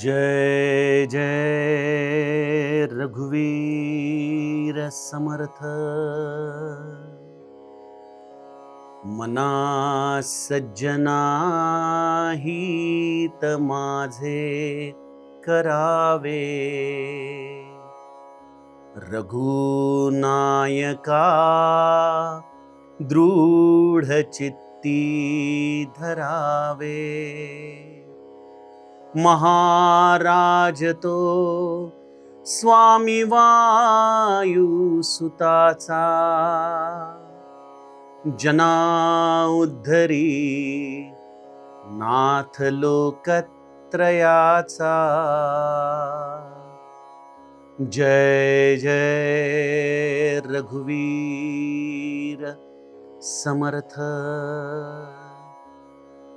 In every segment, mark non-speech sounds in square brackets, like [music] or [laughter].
जय जय रघुवीर समर्थ। मना सज्जना हित माझे करावे। रघुनायका दृढ चित्ती धरावे। महाराज तो स्वामी वायुसुताचा जना उद्धरी नाथ लोकत्रयाचा. जय जय रघुवीर समर्थ.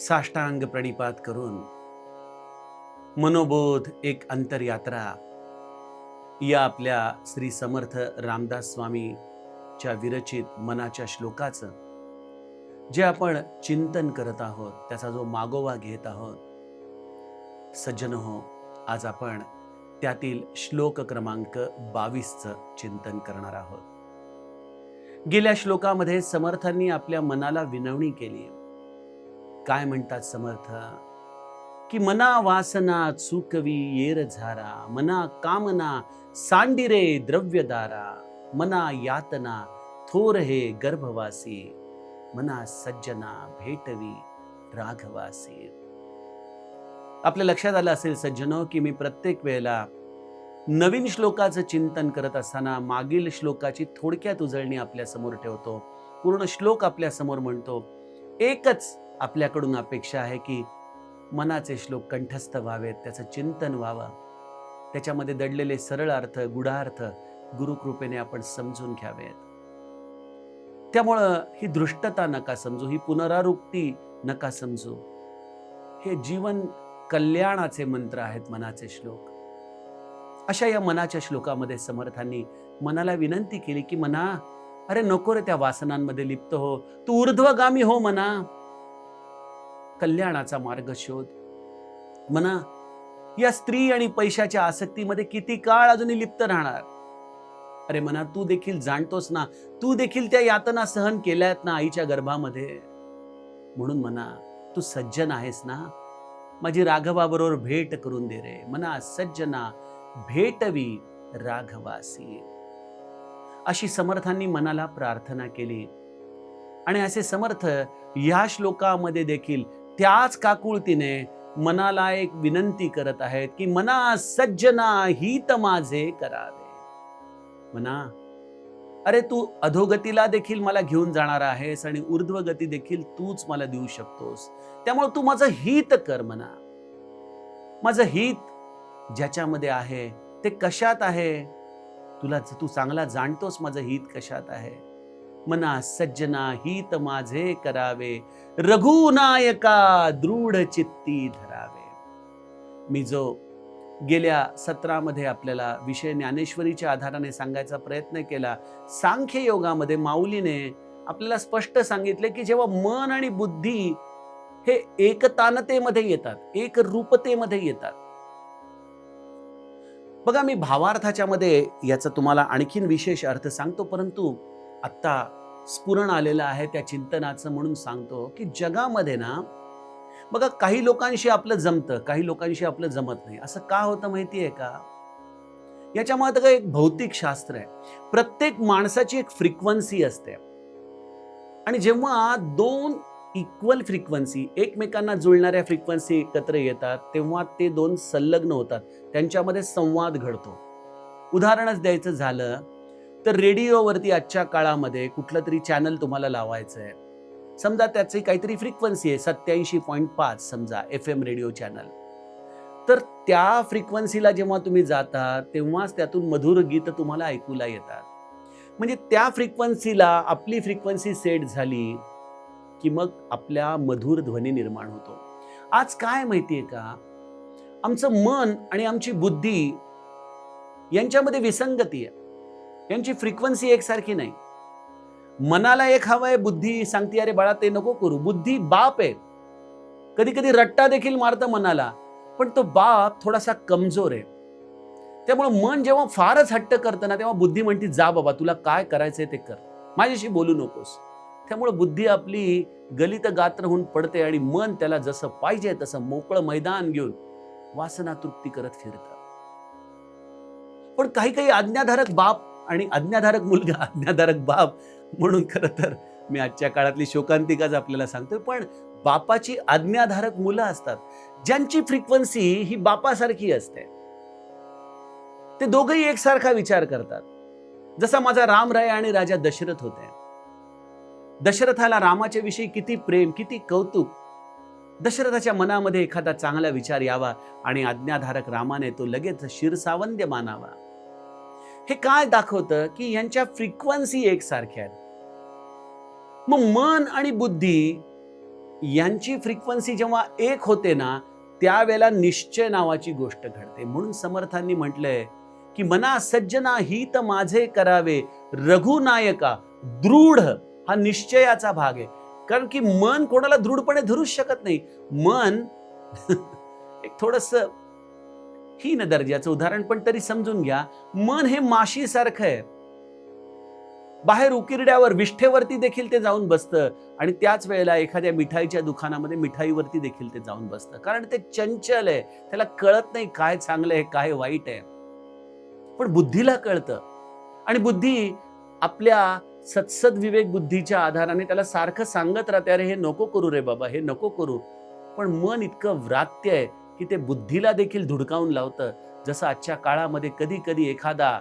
साष्टांग प्रणिपात करून मनोबोध एक अंतरयात्रा या आपल्या श्री समर्थ रामदास स्वामीच्या विरचित मनाच्या श्लोकाचं जे आपण चिंतन करत आहोत त्याचा जो मागोवा घेत आहोत सज्जन हो आज आपण त्यातील श्लोक क्रमांक बावीसचं चिंतन करणार आहोत. गेल्या श्लोकामध्ये समर्थांनी आपल्या मनाला विनवणी केली काय म्हणतात समर्थ? की मना वासना चुकवी येर झारा मना कामना सांडिरे द्रव्यदारा मना यातना थोर हे गर्भवासी मना सज्जना भेटवी राघवासी. आपल्या लक्षात आलं असेल सज्जनो की मी प्रत्येक वेळेला नवीन श्लोकाचं चिंतन करत असताना मागील श्लोकाची थोडक्यात उजळणी आपल्यासमोर ठेवतो. पूर्ण श्लोक आपल्यासमोर म्हणतो. एकच आपल्याकडून अपेक्षा आहे की मनाचे श्लोक कंठस्थ व्हावेत त्याचं चिंतन व्हावं. त्याच्यामध्ये दडलेले सरळ अर्थ गुढार्थ गुरुकृपेने आपण समजून घ्यावेत. त्यामुळं ही दृष्टता नका समजू ही पुनरावृत्ती नका समजू. हे जीवन कल्याणाचे मंत्र आहेत मनाचे श्लोक. अशा या मनाच्या श्लोकामध्ये समर्थांनी मनाला विनंती केली की मना अरे नको रे त्या वासनांमध्ये लिप्त हो. तू ऊर्ध्वगामी हो मना. कल्याणाचा मार्ग शोध. म्हणा या स्त्री आणि पैशाच्या आसक्तीमध्ये किती काळ अजूनही लिप्त राहणार? अरे म्हणा तू देखील जाणतोस ना तू देखील त्या यातना सहन केल्यात ना आईच्या गर्भामध्ये? म्हणून म्हणा तू सज्जन आहेस ना? माझी राघवाबरोबर भेट करून दे रे. म्हणा सज्जना भेटवी राघवासी. अशी समर्थांनी मनाला प्रार्थना केली. आणि असे समर्थ या श्लोकामध्ये देखील त्याच काकुळतीने मनाला एक विनंती करत आहेत की मना सज्जना हित माझे करावे. मना अरे तू अधोगतीला देखील मला घेऊन जाणार आहेस आणि ऊर्ध्वगती देखील तूच मला देऊ शकतोस. त्यामुळे तू माझं हित कर म्हणा माझं हित ज्याच्यामध्ये आहे ते कशात आहे? तुला तू चांगला जाणतोस माझं हित कशात आहे? मना सज्जना हित माझे करावे. रघुनायका दृढ चित्ती धरावे. मी जो गेल्या सत्रामध्ये आपल्याला विषय ज्ञानेश्वरीच्या आधाराने सांगायचा प्रयत्न केला सांख्य योगामध्ये माऊलीने आपल्याला स्पष्ट सांगितले की जेव्हा मन आणि बुद्धी हे एकतानतेमध्ये येतात एक रूपतेमध्ये येतात. बघा मी भावार्थाच्या मध्ये याचा तुम्हाला आणखीन विशेष अर्थ सांगतो परंतु आत्ता स्फुरण आलेलं आहे त्या चिंतनाचं म्हणून सांगतो की जगामध्ये ना बघा काही लोकांशी आपलं जमतं काही लोकांशी आपलं जमत नाही. असं का होतं माहिती आहे का? याच्यामुळे काय एक भौतिक शास्त्र आहे. प्रत्येक माणसाची एक फ्रिक्वन्सी असते. आणि जेव्हा दोन इक्वल फ्रिक्वन्सी एकमेकांना जुळणाऱ्या फ्रिक्वन्सी एकत्र येतात तेव्हा ते दोन संलग्न होतात. त्यांच्यामध्ये संवाद घडतो. उदाहरणच द्यायचं झालं तर रेडिओवरती आजच्या काळामध्ये कुठलं तरी चॅनल तुम्हाला लावायचं आहे समजा त्याची काहीतरी फ्रिक्वन्सी आहे सत्याऐंशी पॉईंट पाच समजा एफ एम रेडिओ चॅनल तर त्या फ्रिक्वेन्सीला जेव्हा तुम्ही जाता तेव्हाच त्यातून मधुर गीत तुम्हाला ऐकूला येतात. म्हणजे त्या फ्रिक्वेन्सीला आपली फ्रिक्वेन्सी सेट झाली की मग आपल्या मधुर ध्वनी निर्माण होतो. आज काय माहिती आहे का? आमचं मन आणि आमची बुद्धी यांच्यामध्ये विसंगती आहे. यांची फ्रिक्वेन्सी एकसारखी नाही. मनाला एक हवं आहे बुद्धी सांगते अरे बाळा ते नको करू. बुद्धी बाप आहे. कधी कधी रट्टा देखील मारतं मनाला पण तो बाप थोडासा कमजोर आहे. त्यामुळे मन जेव्हा फारच हट्ट करतं ना तेव्हा बुद्धी म्हणते जा बाबा तुला काय करायचंय ते कर. माझ्याशी बोलू नकोस. त्यामुळे बुद्धी आपली गलित गात्र होऊन पडते आणि मन त्याला जसं पाहिजे तसं मोकळं मैदान घेऊन वासना तृप्ती करत फिरतं. पण काही काही आज्ञाधारक बाप आणि आज्ञाधारक मुलगा आज्ञाधारक बाप म्हणून खरं तर मी आजच्या काळातली शोकांतिकाच आपल्याला सांगतोय. पण बापाची आज्ञाधारक मुलं असतात ज्यांची फ्रिक्वेन्सी ही बापासारखी असते. ते दोघही एकसारखा विचार करतात. जसा माझा राम राय आणि राजा दशरथ होते. दशरथाला रामाच्या विषयी किती प्रेम किती कौतुक. दशरथाच्या मनामध्ये एखादा चांगला विचार यावा आणि आज्ञाधारक रामाने तो लगेच शिरसावंद्य मानावा. हे काय दाखवतं की यांच्या फ्रिक्वन्सी एकसारख्या आहेत? मग मन आणि बुद्धी यांची फ्रिक्वन्सी जेव्हा एक होते ना त्यावेळेला निश्चय नावाची गोष्ट घडते. म्हणून समर्थांनी म्हटलंय की मना सज्जना हित माझे करावे रघुनायका दृढ हा निश्चयाचा भाग आहे. कारण की मन कोणाला दृढपणे धरूच शकत नाही. मन [laughs] एक थोडस हीन दर्जाचं उदाहरण पण तरी समजून घ्या. मन हे माशीसारखं आहे. बाहेर उकिरड्यावर विष्ठेवरती देखील ते जाऊन बसतं आणि त्याच वेळेला एखाद्या मिठाईच्या दुकानामध्ये मिठाईवरती देखील ते जाऊन बसतं. कारण ते चंचल आहे. त्याला कळत नाही काय चांगलं आहे काय वाईट आहे. पण बुद्धीला कळतं. आणि बुद्धी आपल्या सत्सद विवेक बुद्धीच्या आधाराने त्याला सारखं सांगत राहते अरे हे नको करू रे बाबा हे नको करू. पण मन इतकं व्रात्य आहे. की ते बुद्धीला देखील धुडकावून लावतं. जसं आजच्या काळामध्ये कधी कधी एखादा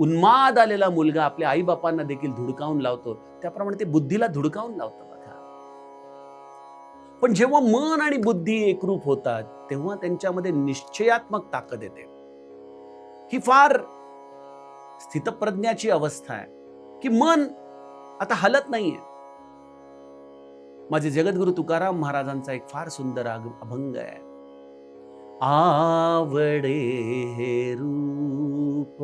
उन्माद आलेला मुलगा आपल्या आईबापांना देखील धुडकावून लावतो. त्याप्रमाणे ते बुद्धीला धुडकावून लावतं बघा. पण जेव्हा मन आणि बुद्धी एकरूप होतात तेव्हा त्यांच्यामध्ये निश्चयात्मक ताकद येते. ही फार स्थितप्रज्ञाची अवस्था आहे की मन आता हलत नाहीये. माझे जगद्गुरु तुकाराम महाराजांचा एक फार सुंदर अभंग आहे. आवडे हे रूप।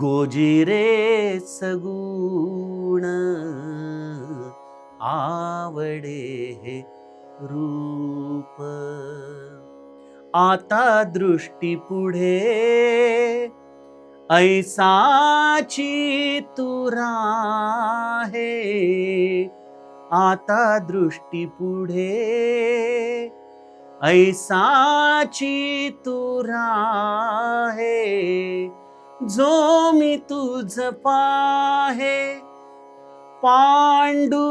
गोजिरे सगुण आवडे हे रूप। आता दृष्टी पुढे ऐसाची तुरा हे आता दृष्टी पुढे ऐसाची तुरा आहे जो मी तुझ पाहे पांडुरंगा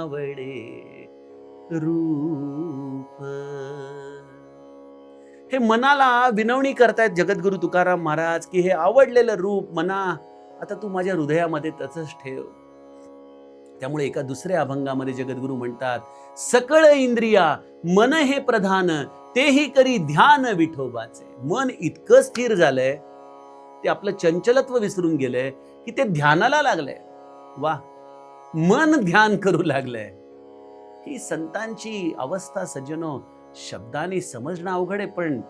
आवडे रूप. हे मनाला विनवणी करतायत जगद्गुरु तुकाराम महाराज की हे आवडलेलं रूप मना आता तू माझ्या हृदयामध्ये तसंच ठेव. त्यामुळे एका दुसऱ्या अभंगामध्ये जगद्गुरु म्हणतात सकळ इंद्रिया मन हे प्रधान तेही करी ध्यान विठोबाचे. मन इतकं स्थिर झालंय ते आपलं चंचलत्व विसरून गेलंय की ते ध्यानाला लागलंय. वा मन ध्यान करू लागलंय. ही संतांची अवस्था सज्जनो शब्दाने समजणं अवघड आहे पण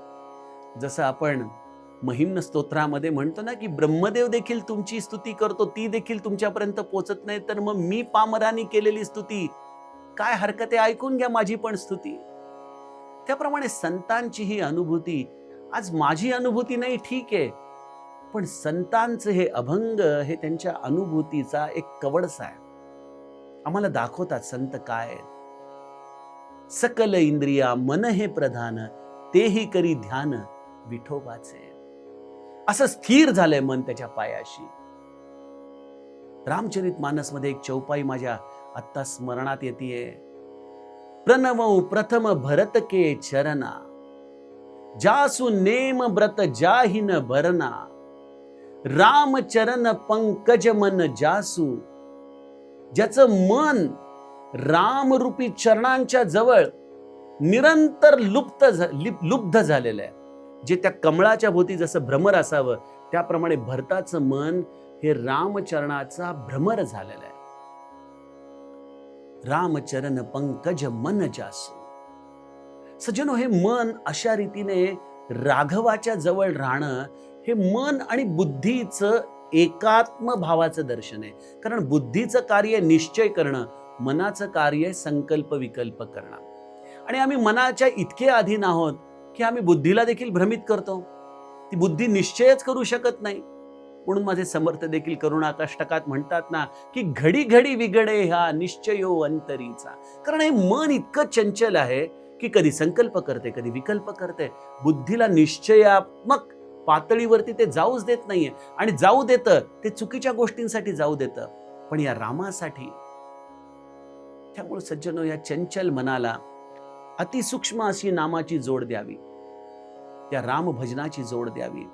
जसं आपण महिम्न स्तोत्रामध्ये म्हणतो ना की ब्रह्मदेव देखील तुमची स्तुती करतो ती देखील तुमच्यापर्यंत पोचत नाही तर मग मी पामरानी केलेली स्तुती. काय हरकत आहे ऐकून घ्या माझी पण स्तुती. त्याप्रमाणे संतांची ही अनुभूती आज माझी अनुभूती नाही ठीक आहे पण संतांचं हे अभंग हे त्यांच्या अनुभूतीचा एक कवडसा आहे. आम्हाला दाखवतात संत काय सकल इंद्रिया मन हे प्रधान तेही करी ध्यान विठोबाचे. असं स्थिर झालंय मन त्याच्या पायाशी. रामचरित मानसमध्ये एक चौपाई माझ्या आत्ता स्मरणात येते प्रणव प्रथम भरत के चरणा. जासु नेम व्रत जाहिन भरना. रामचरण पंकज मन जासू. ज्याचं मन रामरूपी चरणांच्या जवळ निरंतर लुप्त झ- लिप- लुब्ध झालेलं आहे. जे त्या कमळाच्या भोवती जसं भ्रमर असावं त्याप्रमाणे भरताचं मन हे रामचरणाचा भ्रमर झालेलं आहे. रामचरण पंकज मन जासो. सज्जनो हे मन अशा रीतीने राघवाच्या जवळ राहणं हे मन आणि बुद्धीचं एकात्म भावाचं दर्शन आहे. कारण बुद्धीचं कार्य निश्चय करणं मनाचं कार्य संकल्प विकल्प करणं. आणि आम्ही मनाच्या इतके अधीन आहोत की आम्ही बुद्धीला देखील भ्रमित करतो. ती बुद्धी निश्चयच करू शकत नाही. म्हणून माझे समर्थ देखील करुणाकाष्टकात म्हणतात ना की घडी घडी विगडे ह्या निश्चयो अंतरीचा. कारण हे मन इतकं चंचल आहे की कधी संकल्प करते कधी विकल्प करते. बुद्धीला निश्चयात्मक पातळीवरती ते जाऊच देत नाहीये. आणि जाऊ देतं ते चुकीच्या गोष्टींसाठी जाऊ देतं. पण या रामासाठी त्यामुळे सज्जनो या चंचल मनाला अतिसूक्ष्म अशी नामाची जोड द्यावी. त्या रामभजनाची जोड द्यावी.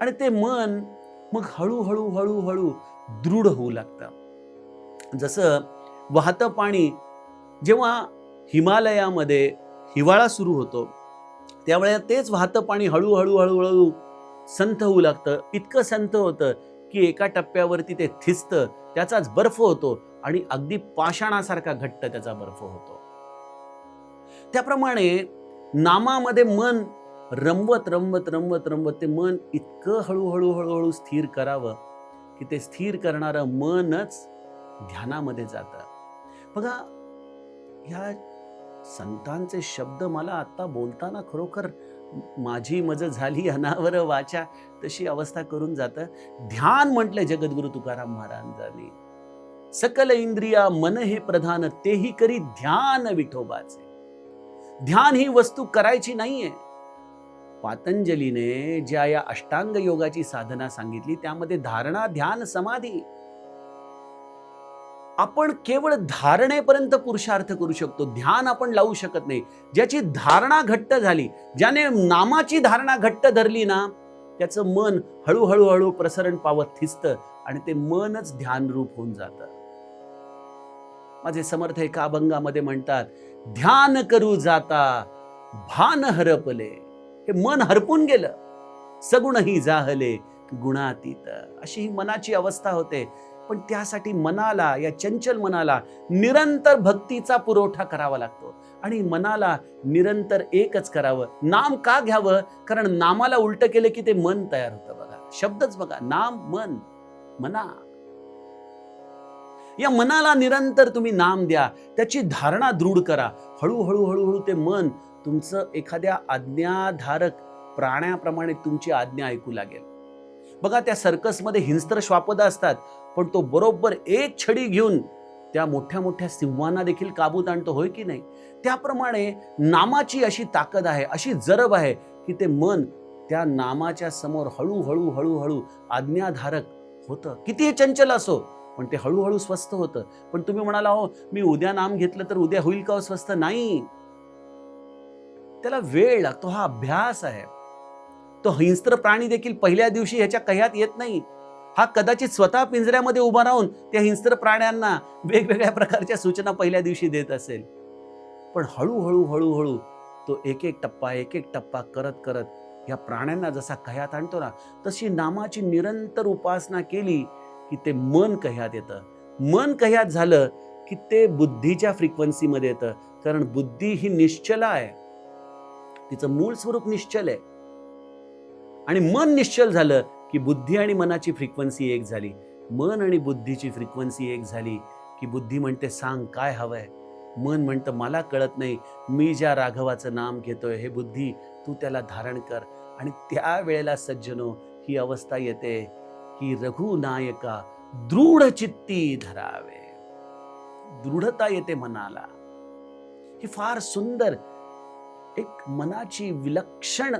आणि ते मन मग हळूहळू हळूहळू दृढ होऊ लागतं. जसं वाहतं पाणी जेव्हा हिमालयामध्ये हिवाळा सुरू होतो त्यावेळेला तेच वाहतं पाणी हळूहळू हळूहळू संथ होऊ लागतं. इतकं संथ होतं की एका टप्प्यावरती ते थिजतं त्याचाच बर्फ होतो आणि अगदी पाषाणासारखा घट्ट त्याचा बर्फ होतो. त्याप्रमाणे नामामध्ये मन रमवत रमवत रमवत रमवत ते मन इतकं हळूहळू हळूहळू स्थिर करावं की ते स्थिर करणारं मनच ध्यानामध्ये जातं. बघा ह्या संतांचे शब्द मला आता बोलताना खरोखर माझी मज झाली अनावर वाचा तशी अवस्था करून जातं. ध्यान म्हटलंय जगद्गुरु तुकाराम महाराजांनी. सकल इंद्रिया मन हे प्रधान तेही करी ध्यान विठोबाचे. ध्यान ही वस्तू करायची नाहीये. पातंजलीने ज्या या अष्टांग योगाची साधना सांगितली त्यामध्ये धारणा ध्यान समाधी. आपण केवळ धारणेपर्यंत पुरुषार्थ करू शकतो. ध्यान आपण लावू शकत नाही. ज्याची धारणा घट्ट झाली ज्याने नामाची धारणा घट्ट धरली ना त्याचं मन हळूहळू हळू प्रसरण पावत थिसतं आणि ते मनच ध्यानरूप होऊन जातं. माझे समर्थ एका अभंगामध्ये म्हणतात ध्यान करू जाता भान हरपले. हे मन हरपून गेलं. सगुणही जाहले गुणातीत. अशी ही मनाची अवस्था होते. पण त्यासाठी मनाला या चंचल मनाला निरंतर भक्तीचा पुरवठा करावा लागतो. आणि मनाला निरंतर एकच करावं. नाम का घ्यावं? कारण नामाला उलट केलं की ते मन तयार होतं बघा. शब्दच बघा. नाम मन मना. या मनाला निरंतर तुम्ही नाम द्या. त्याची धारणा दृढ करा. हळूहळू हळूहळू ते मन तुमचं एखाद्या आज्ञाधारक प्राण्याप्रमाणे तुमची आज्ञा ऐकू लागेल. बघा त्या सर्कसमध्ये हिंस्त्र श्वापद असतात पण तो बरोबर एक छडी घेऊन त्या मोठ्या मोठ्या सिंहांना देखील काबूत आणतो होय की नाही? त्याप्रमाणे नामाची अशी ताकद आहे अशी जरब आहे की ते मन त्या नामाच्या समोर हळूहळू हळूहळू आज्ञाधारक होतं. कितीही चंचल असो पण ते हळूहळू स्वस्थ होतं. पण तुम्ही म्हणाला हो मी उद्या नाम घेतलं तर उद्या होईल का स्वस्त स्वस्थ? नाही. त्याला वेळ लागतो. हा अभ्यास आहे. तो हिंस्त्र प्राणी देखील पहिल्या दिवशी ह्याच्या कह्यात येत नाही. हा कदाचित स्वतः पिंजऱ्यामध्ये उभा राहून त्या हिंस्त्र प्राण्यांना वेगवेगळ्या प्रकारच्या सूचना पहिल्या दिवशी देत असेल. पण हळूहळू हळूहळू तो एक एक टप्पा एक एक टप्पा करत करत या प्राण्यांना जसा कह्यात आणतो ना तशी नामाची निरंतर उपासना केली की ते मन कह्यात येतं? मन कह्यात झालं की ते बुद्धीच्या फ्रिक्वन्सीमध्ये येतं. कारण बुद्धी ही निश्चला आहे. तिचं मूळ स्वरूप निश्चल आहे. आणि मन निश्चल झालं की बुद्धी आणि मनाची फ्रिक्वन्सी एक झाली. मन आणि बुद्धीची फ्रिक्वन्सी एक झाली की बुद्धी म्हणते सांग काय हवंय? मन म्हणतं मला कळत नाही. मी ज्या राघवाचं नाम घेतोय हे बुद्धी तू त्याला धारण कर. आणि त्या वेळेला सज्जनो ही अवस्था येते. की रघुनायका दृढ चित्ती धरावे. दृढता येते मनाला. ही फार सुंदर एक मनाची विलक्षण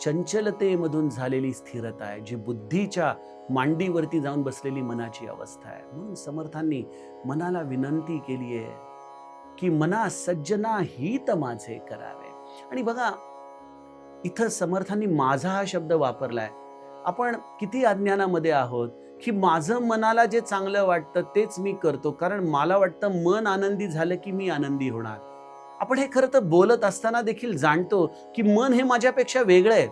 चंचलतेमधून झालेली स्थिरता आहे जी बुद्धीच्या मांडीवरती जाऊन बसलेली मनाची अवस्था आहे. म्हणून समर्थांनी मनाला विनंती केली आहे की मना सज्जना हित माझे करावे. आणि बघा इथं समर्थांनी माझा हा शब्द वापरलाय. आपण किती अज्ञानामध्ये आहोत की माझं मनाला जे चांगलं वाटतं तेच मी करतो कारण मला वाटतं मन आनंदी झालं की मी आनंदी होणार. आपण हे खरं तर बोलत असताना देखील जाणतो की मन हे माझ्यापेक्षा वेगळं आहे.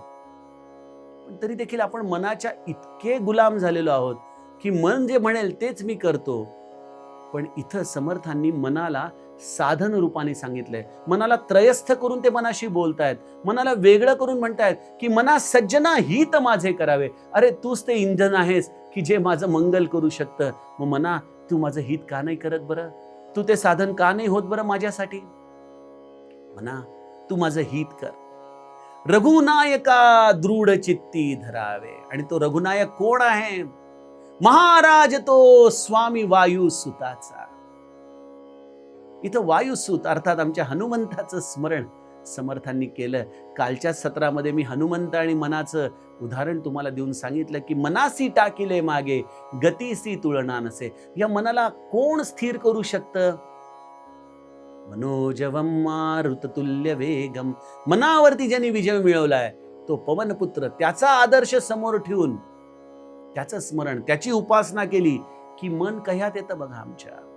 पण तरी देखील आपण मनाच्या इतके गुलाम झालेलो आहोत की मन जे म्हणेल तेच मी करतो. पण इथं समर्थांनी मनाला साधन रूपाने सांगितलंय. मनाला त्रयस्थ करून ते मनाशी बोलतायत. मनाला वेगळं करून म्हणतायत की मना सज्जना हित माझे करावे. अरे तूच ते इंधन आहेस की जे माझं मंगल करू शकतं. मग मना तू माझं हित का नाही करत बरं? तू ते साधन का नाही होत बरं माझ्यासाठी? म्हणा तू माझं हित कर. रघुनायका दृढ चित्ती धरावे. आणि तो रघुनायक कोण आहे? महाराज तो स्वामी वायू सुताचा. इथं वायुसूत अर्थात आमच्या हनुमंताचं स्मरण समर्थांनी केलं. कालच्या सत्रामध्ये मी हनुमंत आणि मनाचं उदाहरण तुम्हाला देऊन सांगितलं की मनासी टाकिले मागे गतीसी तुळना नसे. या मनाला कोण स्थिर करू शकतं? मनोजवम मारुततुल्य वेगम. मनावरती ज्यांनी विजय मिळवलाय तो पवनपुत्र त्याचा आदर्श समोर ठेवून त्याचं स्मरण त्याची उपासना केली की मन कह्यात येतं बघा आमच्या.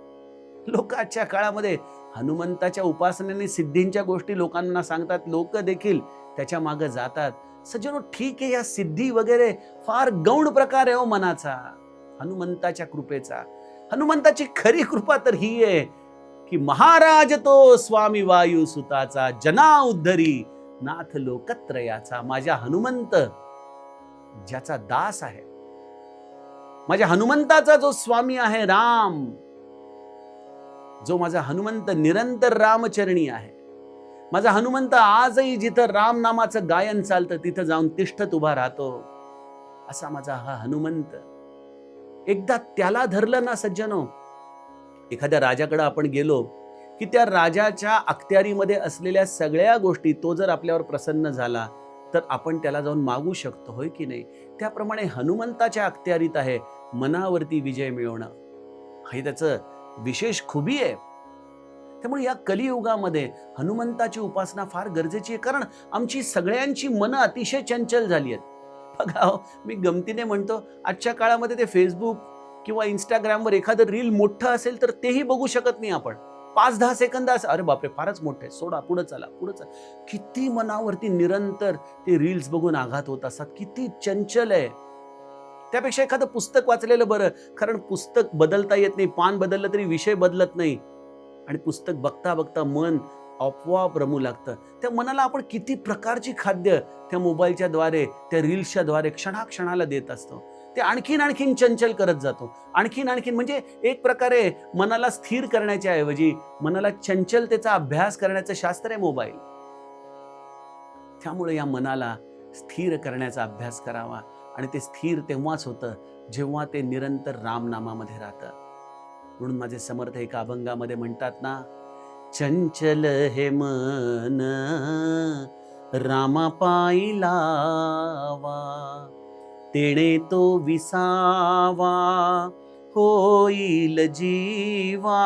लोक आजच्या काळामध्ये हनुमंताच्या उपासनेने सिद्धींच्या गोष्टी लोकांना सांगतात. लोक देखील त्याच्यामागे जातात. सज्जनो ठीक आहे या सिद्धी वगैरे फार गौण प्रकार आहे हो मनाचा. हनुमंताच्या कृपेचा. हनुमंताची खरी कृपा तर ही आहे की महाराज तो स्वामी वायू सुताचा जना उद्धरी नाथ लोकत्रयाचा माझ्या हनुमंत ज्याचा दास आहे. माझ्या हनुमंताचा जो स्वामी आहे राम जो माझा हनुमंत निरंतर रामचरणी आहे. माझा हनुमंत आजही जिथं रामनामाचं गायन चालतं तिथं जाऊन तिष्ठत उभा राहतो. असा माझा हा हनुमंत. एकदा त्याला धरलं ना सज्जनो एखाद्या राजाकडे आपण गेलो की त्या राजाच्या अखत्यारीमध्ये असलेल्या सगळ्या गोष्टी तो जर आपल्यावर प्रसन्न झाला तर आपण त्याला जाऊन मागू शकतो होय की नाही? त्याप्रमाणे हनुमंताच्या अखत्यारीत आहे मनावरती विजय मिळवणं. हे त्याचं विशेष खुबी आहे. त्यामुळे या कलियुगामध्ये हनुमंताची उपासना फार गरजेची आहे. कारण आमची सगळ्यांची मनं अतिशय चंचल झाली आहेत. बघा हो, मी गमतीने म्हणतो आजच्या काळामध्ये ते फेसबुक किंवा इंस्टाग्रामवर एखादं रील मोठं असेल तर तेही बघू शकत नाही आपण. पाच दहा सेकंद असं अरे बापरे फारच मोठं आहे. सोडा पुढं चला पुढं चला. किती मनावरती निरंतर ते रील्स बघून आघात होत असतात. किती चंचल आहे. त्यापेक्षा एखादं पुस्तक वाचलेलं बरं. कारण पुस्तक बदलता येत नाही पान बदललं तरी विषय बदलत नाही. आणि पुस्तक बघता बघता मन आपोआप रमू लागतं. त्या मनाला आपण किती प्रकारची खाद्य त्या मोबाईलच्या द्वारे त्या रील्सच्या द्वारे क्षणाक्षणाला देत असतो. ते आणखीन आणखीन चंचल करत जातो. आणखीन आणखीन म्हणजे एक प्रकारे मनाला स्थिर करण्याच्या ऐवजी मनाला चंचलतेचा अभ्यास करण्याचं शास्त्र आहे मोबाईल. त्यामुळे या मनाला स्थिर करण्याचा अभ्यास करावा. आणि ते स्थिर तेव्हाच होतं जेव्हा ते निरंतर रामनामामध्ये राहतं. म्हणून माझे समर्थ एका अभंगामध्ये म्हणतात ना चंचल हे मन रामा पायी लावा तेणे तो विसावा होईल जीवा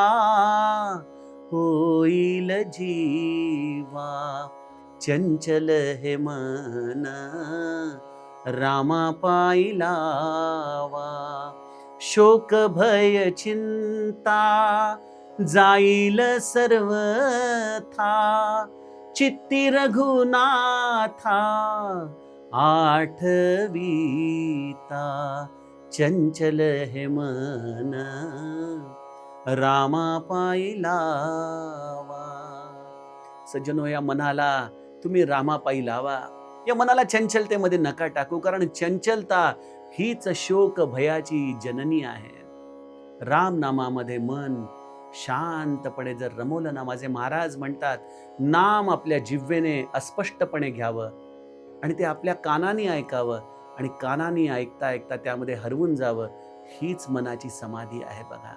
होईल जीवा चंचल हे मन रामा पायी शोक भय चिंता जाईल सर्वथा. चित्ती रघुनाथा आठवीता. चंचल हे मन रामा पायी सज्जनो या मनाला तुम्ही रामा रामापायी लावा. या मनाला चंचलतेमध्ये नका टाकू कारण चंचलता हीच शोक भयाची जननी आहे. राम नामामध्ये मन शांतपणे जर रमवलं ना माझे महाराज म्हणतात नाम आपल्या जिव्हेने अस्पष्टपणे घ्यावं आणि ते आपल्या कानाने ऐकावं आणि कानाने ऐकता ऐकता त्यामध्ये हरवून जावं हीच मनाची समाधी आहे बघा.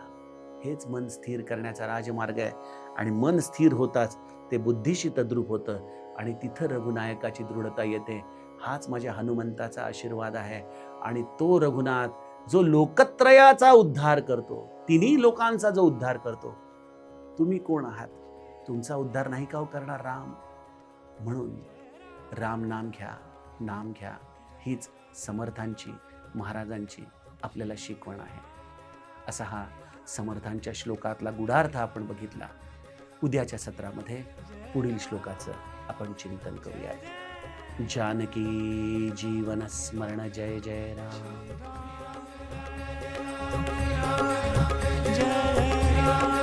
हेच मन स्थिर करण्याचा राजमार्ग आहे आणि मन स्थिर होताच ते बुद्धीशी तद्रूप होतं. आणि तिथं रघुनायकाची दृढता येते. हाच माझ्या हनुमंताचा आशीर्वाद आहे. आणि तो रघुनाथ जो लोकत्रयाचा उद्धार करतो तिन्ही लोकांचा जो उद्धार करतो तुम्ही कोण आहात? तुमचा उद्धार नाही का हो करणार राम? म्हणून राम नाम घ्या नाम घ्या. हीच समर्थांची महाराजांची आपल्याला शिकवण आहे. असा हा समर्थांच्या श्लोकातला गुढार्थ आपण बघितला. उद्याच्या सत्रामध्ये पुढील श्लोकाचं आपण चिंतन करूयात. जानकी जीवन स्मरण जय जय राम. जय राम.